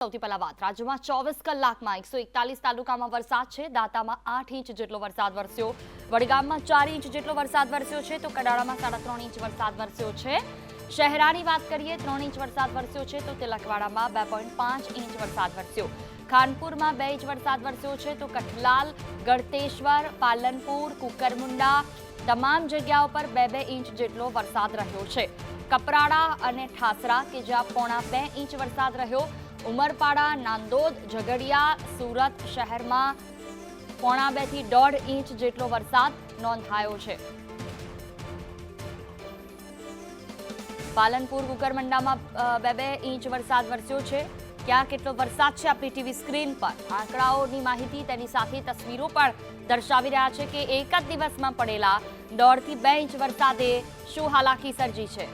સૌથી પહેલા વાત. રાજ્યમાં ચોવીસ કલાકમાં એકસો એકતાલીસ તાલુકામાં વરસાદ છે. દાંતામાં આઠ ઇંચ જેટલો વરસાદ વરસ્યો. વડગામમાં ચાર ઇંચ જેટલો વરસાદ વરસ્યો છે. તો કડાળામાં સાડા ત્રણ ઇંચ વરસાદ વરસ્યો છે. શહેરાની વાત કરીએ, ત્રણ ઇંચ વરસાદ વરસ્યો છે. તો તિલકવાડામાં બે પોઈન્ટ પાંચ ઇંચ વરસાદ વરસ્યો. ખાનપુરમાં બે ઇંચ વરસાદ વરસ્યો છે. તો કઠલાલ, ગળતેશ્વર, પાલનપુર, કુકરમુંડા તમામ જગ્યાઓ પર બે બે ઇંચ જેટલો વરસાદ રહ્યો છે. કપરાડા અને ઠાસરા કે જ્યાં પોણા બે ઇંચ વરસાદ રહ્યો ઉમરપાડા, નાંદોદ, ઝઘડિયા, સુરત શહેરમાં પોણા બેથી દોઢ ઇંચ જેટલો વરસાદ નોંધાયો છે. પાલનપુર કુકરમંડામાં બે બે ઇંચ વરસાદ વરસ્યો છે. ક્યાં કેટલો વરસાદ છે આપણી ટીવી સ્ક્રીન પર? આંકડાઓની માહિતી તેની સાથે તસવીરો પણ દર્શાવી રહ્યા છે કે એક જ દિવસમાં પડેલા દોઢથી બે ઇંચ વરસાદે શું હાલાકી સર્જી છે?